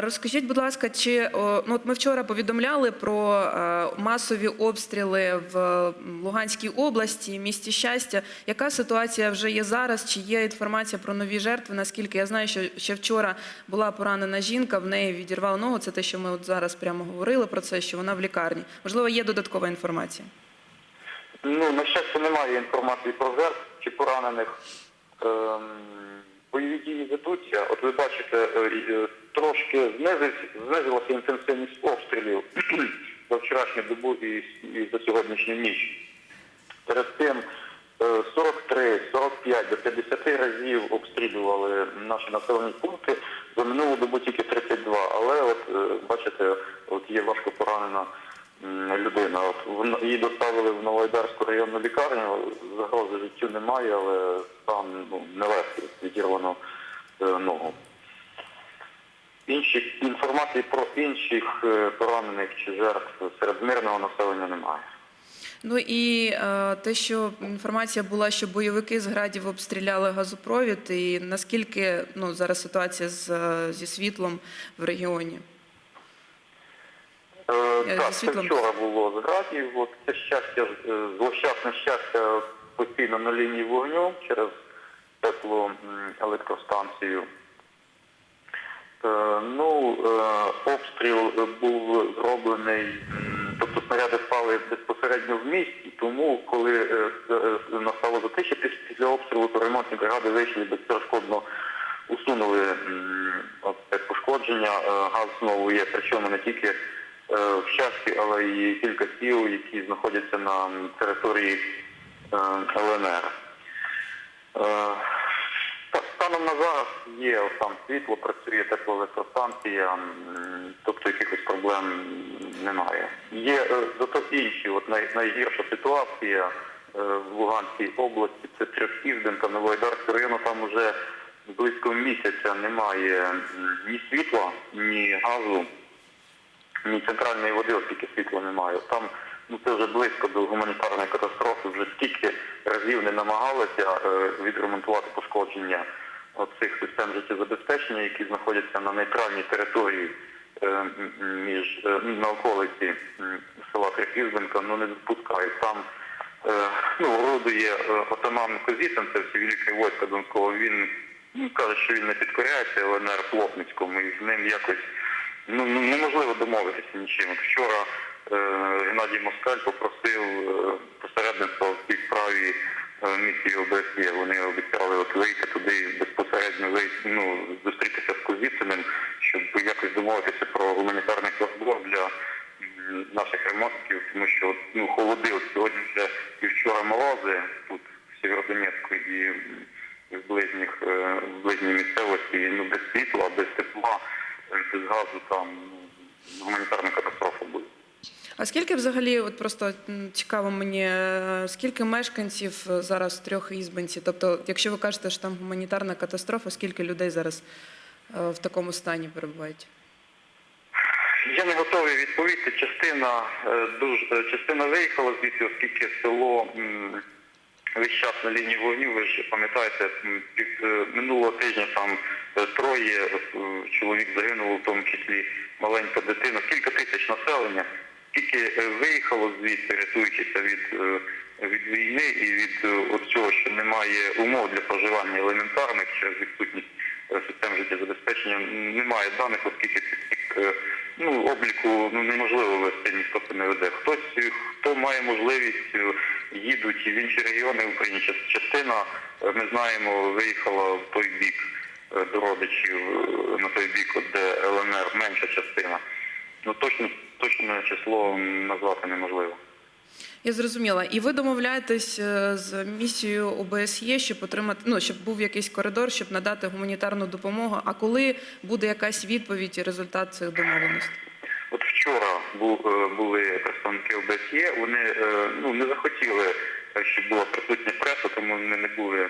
Е, Розкажіть, будь ласка, чи ну от ми вчора повідомляли про е, масові обстріли в Луганській області, місті щастя. Яка ситуація вже є зараз? Чи є інформація про нові жертви? Наскільки я знаю, що ще вчора була поранена жінка, в неї відірвало ногу. Це те, що ми от зараз прямо говорили про це, що вона в лікарні. Можливо, є додаткова інформація. Ну, на щастя, немає інформації про жертв чи поранених. Ем, бойові дії ведуться. От ви бачите, е, е, трошки знизилася інтенсивність обстрілів за вчорашню добу і, за сьогоднішню ніч. Перед тим е, 43, 45 до 50 разів обстрілювали наші населені пункти. За минулу добу тільки 32. Але от е, бачите, от є важко поранена людина. От її доставили в Новоайдарську районну лікарню. Загрози життю немає, але там ну, нелегко відірвано е, ногу. Інших інформації про інших е, поранених чи жертв серед мирного населення немає. Ну і е, те, що інформація була, що бойовики з градів обстріляли газопровід, і наскільки ну зараз ситуація з е, зі світлом в регіоні? Е, Так, це вчора було з градів. От це щастя, е, злощасне щастя постійно на лінії вогню через теплу електростанцію. Е, Ну, е, обстріл був зроблений, тобто снаряди впали безпосередньо в місті, тому коли е, е, настало затишя після обстрілу, то ремонтні бригади вийшли безперешкодно усунули пошкодження. Газ знову є, причому не тільки в щасті, але й кілька сіл, які знаходяться на території е, ЛНР. Е, Станом на зараз є там світло, працює теплоелектростанція, тобто якихось проблем немає. Є е, зато інші, от най, найгірша ситуація е, в Луганській області, це Трьохпівденка, Новоайдарського району, там вже близько місяця немає ні світла, ні газу, ні центральної води, оскільки світла немає. Там ну це вже близько до гуманітарної катастрофи. Вже стільки разів не намагалися е, відремонтувати пошкодження цих систем життєзабезпечення, які знаходяться на нейтральній території е, між е, на околиці села Криківбенка, ну не допускають. Там е, ну, орудує е, отаман Козіцин, це всі військо Донського. Він ну, каже, що він не підкоряється ЛНР Плотницькому, і з ним якось ну, ну, неможливо домовитися нічим. Вчора е, Геннадій Москаль попросив е, посередництва в цій справі е, місії ОБСЄ. Вони обіцяли от вийти туди безпосередньо вийти, ну, зустрітися з Козіциним, щоб якось домовитися про гуманітарний коридор для наших ремонтів, тому що ну, холоди от сьогодні вже і вчора морози тут в Сєвєродонецьку і в ближніх е, в ближній місцевості, ну без світла, без тепла, е, без там ну, гуманітарна катастрофа буде. А скільки взагалі, от просто цікаво мені, е, скільки мешканців е, зараз в трьох ізбанці? Тобто, якщо ви кажете, що там гуманітарна катастрофа, скільки людей зараз е, в такому стані перебувають? Я не готовий відповісти. Частина дуже частина виїхала звідси, оскільки село весь час на лінії вогню. Ви ж пам'ятаєте, минулого тижня там троє чоловік загинуло, в тому числі маленька дитина, кілька тисяч населення. Тільки е, виїхало звідси, рятуючися від, е, від війни і від е, цього, що немає умов для проживання елементарних через відсутність систем життєзабезпечення. Немає даних, оскільки ну, обліку ну, неможливо вести, ніхто це не веде. Хтось, хто має можливість, їдуть в інші регіони України. Част- Частина, ми знаємо, виїхала в той бік до родичів, е, на той бік, де ЛНР, менша частина. Ну точно точне число назвати неможливо. Я зрозуміла. І ви домовляєтесь е, з місією ОБСЄ, щоб отримати, ну щоб був якийсь коридор, щоб надати гуманітарну допомогу. А коли буде якась відповідь і результат цих домовленостей? От вчора е, були представники ОБСЄ, вони е, ну, не захотіли, е, щоб була присутня преса, тому вони не були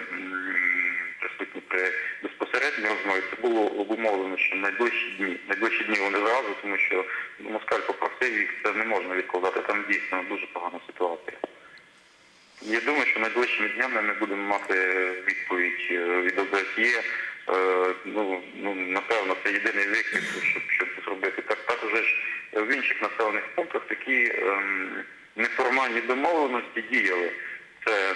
присутні при безпосередній розмові. Це було обумовлено, що найближчі дні. Найближчі дні вони зразу, тому що ну, Москаль попросив їх, це не можна відкладати. Там дійсно дуже погана ситуація. Я думаю, що найближчими днями ми будемо мати відповідь е, від ОБСЄ Е, ну, ну, напевно, це єдиний вихід, щоб, щоб зробити. Так, також в інших населених пунктах такі ем, неформальні домовленості діяли. Це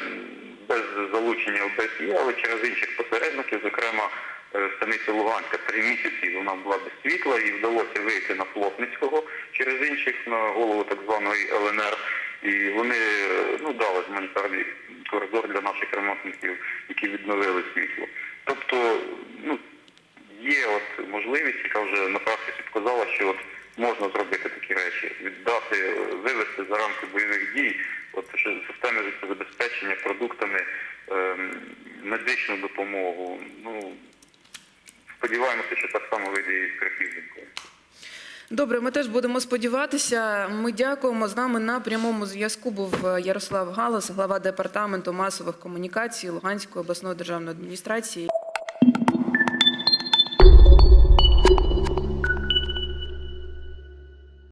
без залучення ОБСЄ, але через інших посередників, зокрема е, станиця Луганська, три місяці вона була без світла і вдалося вийти на Плотницького через інших на голову так званої ЛНР. І вони е, ну, дали гуманітарний коридор для наших ремонтників, які відновили світло. Тобто, ну, є от можливість, яка вже на практиці показала, що от можна зробити такі речі, віддати, вивести за рамки бойових дій, от системи життєзабезпечення продуктами, ем, медичну допомогу. Ну сподіваємося, що так само вийде і з Крапівненкою. Добре, ми теж будемо сподіватися. Ми дякуємо. З нами на прямому зв'язку був е, Ярослав Галас, глава департаменту масових комунікацій Луганської обласної державної адміністрації.